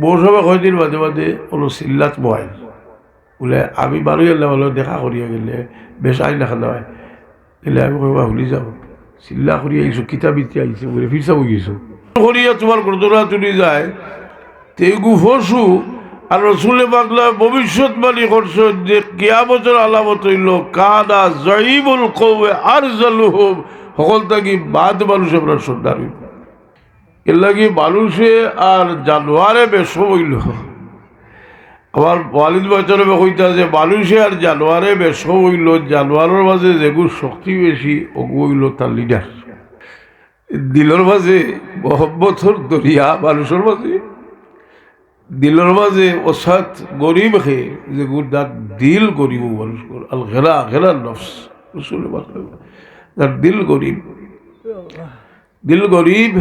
বৌসভা কয়দিন মাঝে মাঝে কোনো চিল্লাত মোবাইল বোলে, আমি বারো গেলে বলো দেখা করিয়া গেলে আইন দেখা দেওয়ায় গেলে আমি কইবা ভুলি যাব চিল্লা করি আইছো কিতাপ ইতি আইছে বলে বই গেছো। করিয়া তোমার ঘটনা চলে যায় তেগু ফসু আর রসুলে বাংলা ভবিষ্যৎবাণী করছ যে কেয়া বছর আলামত হইল কাদা জয়ীবুল কৌয়ে আর জালুহম সকল থাকি বাদ মানুষ আমরা সর্দার হইব এর লাগি মানুষে আর জানোয়ারে বেশ হইল। আমার ওয়ালিদ বছরে কইতা যে, মানুষে আর জানোয়ারে বেশ হইল, জানোয়ারের মাঝে যেগুলো শক্তি বেশি, ওগু হইল তার লিডার দিলর মাঝে মহব্বতর দরিয়া, মানুষের মাঝে। দিলর মাঝে অসাত গরিব খে যে তার দিল গরিব মানুষ আল ঘেরা ঘেরা নফস তার দিল গরিব দিল গরিব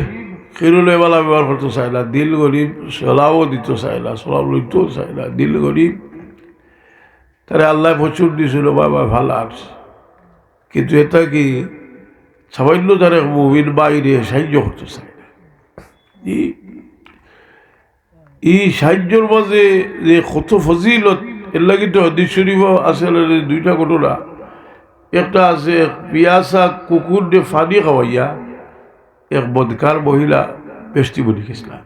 খেরুলে বেলা ব্যবহার করতে চাই না দিল গরিব সলাও দিতে চাই না সলাও লইতেও চাই না দিল গরিব তারে আল্লাহ প্রচুর দিছিল বাবা ভালো আর কিন্তু এটা কি সামান্য তারে মুভির বাইরে সাহায্য করতে চাই না ই- সাহায্যর মাঝে যে কত ফজিলত এর লাগি তো হদিস দুইটা ঘটনা। একটা আছে পিয়াসা কুকুর দিয়ে ফানি খাওয়াইয়া এক বদকার মহিলা বেষ্টি বলি গেছিলাম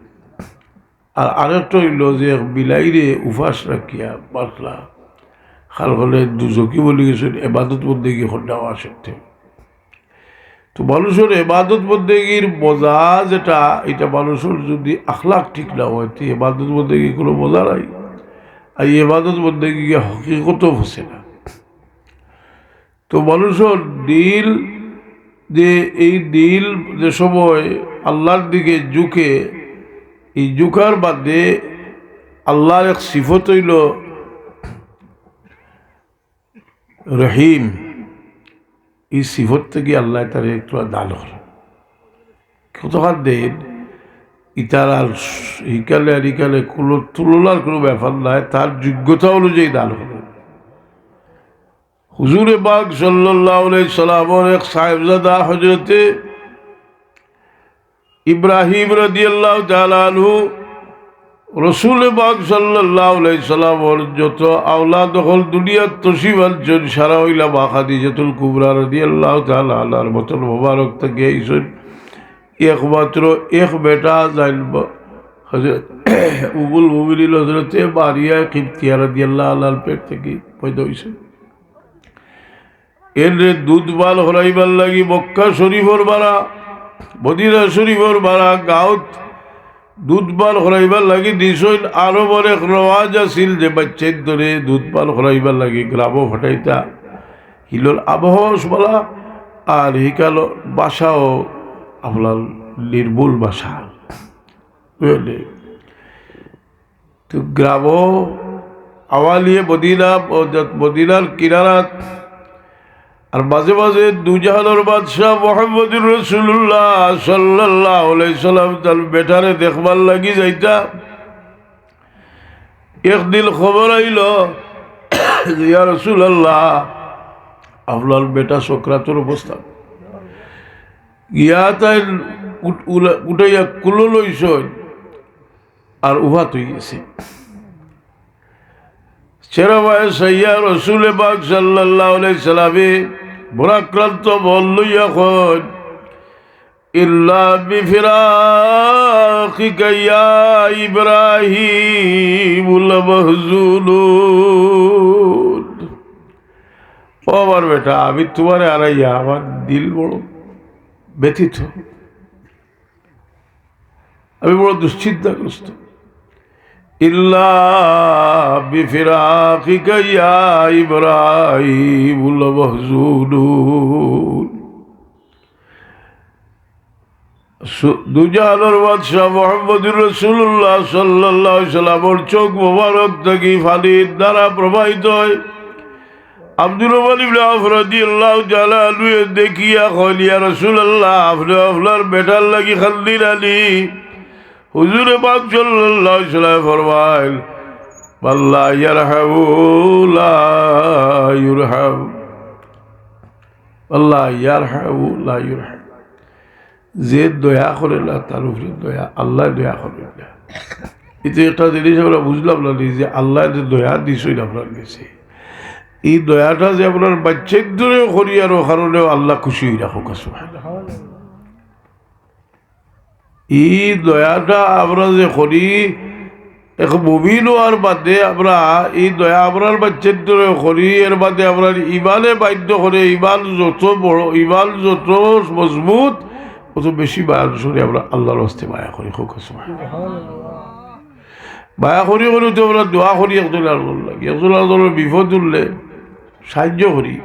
আর আরেকটা হইল যে এক বিলাইরে উপাস রাখিয়া পাতলা খাল হলে দুজকি বলি গেছেন, এবাদত মধ্যে গিয়ে হন্ডাওয়া সত্য তো মানুষের এবাদত বন্দেগীর মজা যেটা, এটা মানুষের যদি আখলাখ ঠিক না হয়, তো এবাদত বন্দেগী কোনো মজা নাই। আর এবাদত বন্দেগীকে হকিকত বসে না। তো মানুষের দিল যে এই দিল যে সময় আল্লাহর দিকে ঝুঁকে, এই ঝুঁকার বাদে আল্লাহর এক সিফত হইল রহিম। এই সিফত থেকে আল্লাহ তার একটু দান হল কতক্ষণ দেন? ইতার আর ইকালে আর ইকালে কোনো তুলনার কোনো ব্যাপার নাই, তার যোগ্যতা অনুযায়ী দান হল হুজুরে বাগ সাল্লাহ এক সাহেবজাদা হজরতে ইব্রাহিম রদিয়াল্লাহ তালু রসুল বাগ সাল্লাহ সাল্লামর যত আওলাদ হল দুনিয়ার তসিব আলজন সারা হইলা বা খাদিজাতুল কুবরা রদিয়াল্লাহ তালার মতন মোবারক থেকে এইসব একমাত্র এক বেটা জাইল হজরত উবুল মুবিল হজরতে বারিয়া কিপ্তিয়া রদিয়াল্লাহ আল্লাহর পেট থেকে পয়দা হয়েছে এর দুধ বাল হরাইবার লাগি মক্কা শরীফর বাড়া মদিনা শরীফর বাড়া গাঁত দুধ পাল হরাইবার লাগি দিছইন আরও এক রওয়াজ আছিল যে বাচ্চার ধরে দুধ পাল হরাইবার লাগি গ্রামও ফটাইতা। হিলোর আবহাওয়া বলা আর হিকাল বাসাও আপনার নির্মূল বাসা। বুঝলে? তো গ্রাম আওয়ালিয়ে মদিনা মদিনার কিনারাত আর মাঝে মাঝে দুজাহানোর বাদশাহ মোহাম্মদুর রসুল্লাহ সাল্লাহ সাল্লাম তার বেটারে দেখবার লাগি যাইতা। একদিন খবর আইল ইয়া রসুল্লাহ আপনার বেটা সক্রাতর অবস্থা। গিয়া তাই উঠাইয়া কুলো লইস আর উহা তুই গেছে। চেরাবায় সাইয়া রসুলে বাগ সাল্লাহ সাল্লামে ভরাক্রান্ত বলল এখন। ইল্লা আমার বেটা, আমি তোমার আড়াইয়া আমার দিল বড় ব্যথিত। আমি বড় দুশ্চিন্তাগ্রস্ত। ইল্লা বিফিরাকিকা ইয়া ইব্রাহিম মাহজুলুন দুজাহানোর বাদশাহ মোহাম্মদুর রসুল্লাহ সাল্লাহ সাল্লামর চোখ মোবারক থেকে ফানির দ্বারা প্রবাহিত হয়। আফরাদি আল্লাহ দেখিয়া খলিয়া রসুল্লাহ আপনি আপনার বেটার লাগি খান্দির আলী। হুজুরে পাক সাল্লাল্লাহু আলাইহি সাল্লাম ফরমাইল আল্লাহ লা ইউরহাম। আল্লাহ ইয়ারহামু লা ইউরহাম। যে দয়া করে না, তার উপরে দয়া, আল্লাহ দয়া করে না। এতে একটা জিনিস আমরা বুঝলাম না নি যে আল্লাহ যে দয়া দিছই আপনার কাছে। এই দয়াটা যে আপনার বাচ্চার দূরে করিয়ার কারণেও আল্লাহ খুশি হয়ে রাখো কাছে এই দয়াটা আমরা যে করি এক মুমিন হওয়ার বাদে আমরা এই দয়া আপনার বাচ্চার দূরে করি এর বাদে আমরা ইমানে বাধ্য করে ইমান যত বড় ইমান যত মজবুত অত বেশি মায়া শুনে আমরা আল্লাহর হস্তে মায়া করি হোক মায়া করি করি তো আমরা দোয়া করি একজন আল্লাহ লাগে একজন আল্লাহর বিপদ উঠলে সাহায্য করি।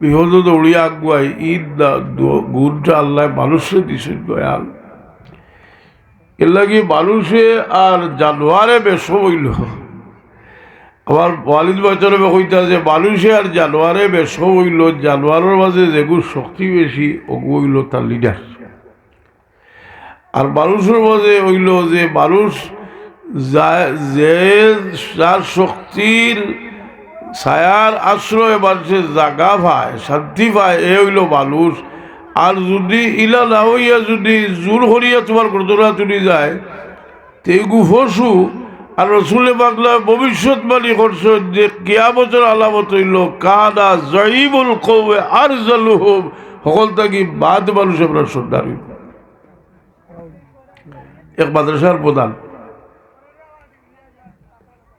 বিপদ দৌড়িয়ে আগুয়াই ঈদ গুণটা আল্লাহ মানুষের দিছেন দয়াল। এর লাগে মানুষে আর জানোয়ারে বেশ হইল। আমার ওয়ালিদ বছরে কইতা যে, মানুষে আর জানোয়ারে বেশ হইল, জানোয়ারের মাঝে যেগুলো শক্তি বেশি, ওগু হইল তার লিডার আর মানুষের মাঝে হইল যে, মানুষ যে যার শক্তির ছায়ার আশ্রয় মানুষের জাগা পায়, শান্তি পায়, এ হইল মানুষ। আর যদি ইলা না হইয়া যদি জোর করিয়া তোমার ঘটনা তুলি যায়, তেগু ফসু, আর রসুলে বাংলা ভবিষ্যৎবাণী করছে যে কেয়ামতের আলামত হইল, কানা জয়ীবুল কৌয়ে আর জালুহম সকল থাকি বাদ মানুষ সন্ধান হইব এক মাদ্রাসার প্রধান,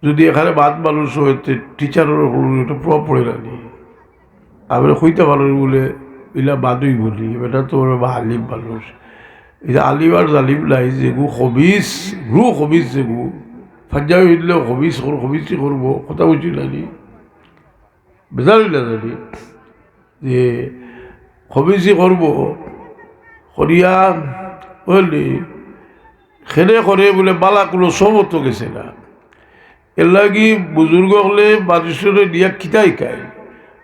যদি এখানে বাদ মানুষ হইতে টিচারের প্রভাব পড়ে না। আমরা কইতে পারো বলে ইলা বাদুই বলি, এটা তো আলিম মানুষ। এটা আলিম আর জালিম নাই যেগু হবিস রু হবিস যেগু পাঞ্জাবি হইলে হবিস হবিসই করব, কথা বুঝি নানি বেজার হইলে জানি যে হবিসই করব, করিয়া বুঝলি খেলে করে বলে বালা কোনো সমত গেছে না। এর লাগি বুজুর্গ হলে মানুষের দিয়া খিতাই খায়।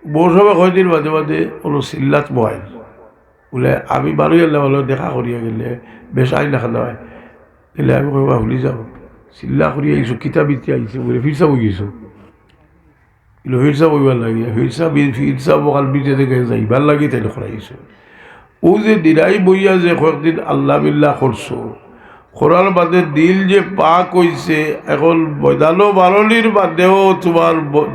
বৌসভা কয়দিন মাঝে মাঝে কোনো চিল্লাত বহাই বলে, আমি বারো গেলে বলো দেখা করিয়া গেলে বেশ আইন দেখা নয় গেলে আমি কইবা ভুলি যাব চিল্লা করি আইছো কিতাব ইতি আইছে বলে ফিরসা বই গেছো। কিন্তু ফিরসা বইবার লাগে। ফিরসা ফিরসা বকাল বিজে থেকে যাইবার লাগে তাই করাইছো ও যে দিনাই বইয়া যে কয়েকদিন আল্লাহ বিল্লাহ করছ করার বাদে দিল যে পাক হইছে, এখন ময়দানো বারলির বাদেও তোমার ব-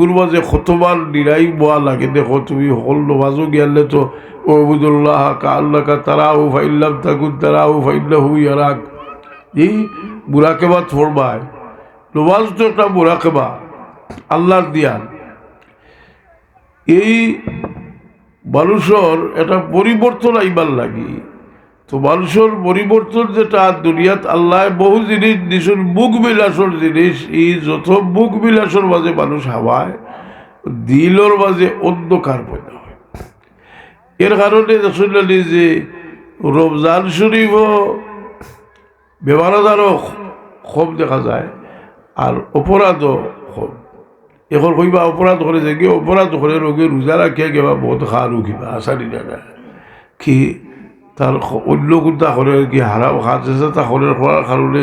মাঝে কতবার নিরাই বোয়া লাগে। দেখো, তুমি সকল নমাজও গিয়ালে তো ওবুদুল্লাহ কা তারা ও ফাইল্লাম থাকুন তারা ও ফাইল্লা হু ইয়ারাক। এই বুড়াকেবা থরবায় নমাজ তো একটা বুড়াকেবা আল্লাহর দিয়ান। এই মানুষের একটা পরিবর্তন আইবার লাগি। তো মানুষের পরিবর্তন যেটা, দুনিয়াত আল্লাহ বহু জিনিস দিছুন মুখ বিলাসর জিনিস, এই যত মুখ বিলাসর মাঝে মানুষ হাওয়ায়, দিলর মাঝে অন্ধকার পয়দা হয়। এর কারণে রসুল্লাহ যে রমজান শরীফ বেমারাদারও কম দেখা যায়, আর অপরাধও কম এখন কইবা অপরাধ করে যে অপরাধ করে রোগে রোজা রাখিয়া কিবা বহুত খারু কিবা আসারি জানা কি তার অন্য কোনটা করে কি হারাম হাত আছে, তা হলে হওয়ার কারণে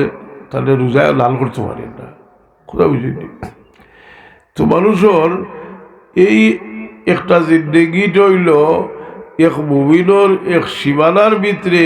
তাহলে রোজা লাল করতে পারে না। কোথাও বুঝিনি তো মানুষের এই একটা জিন্দেগি হইল, এক মুমিনর এক সীমানার ভিতরে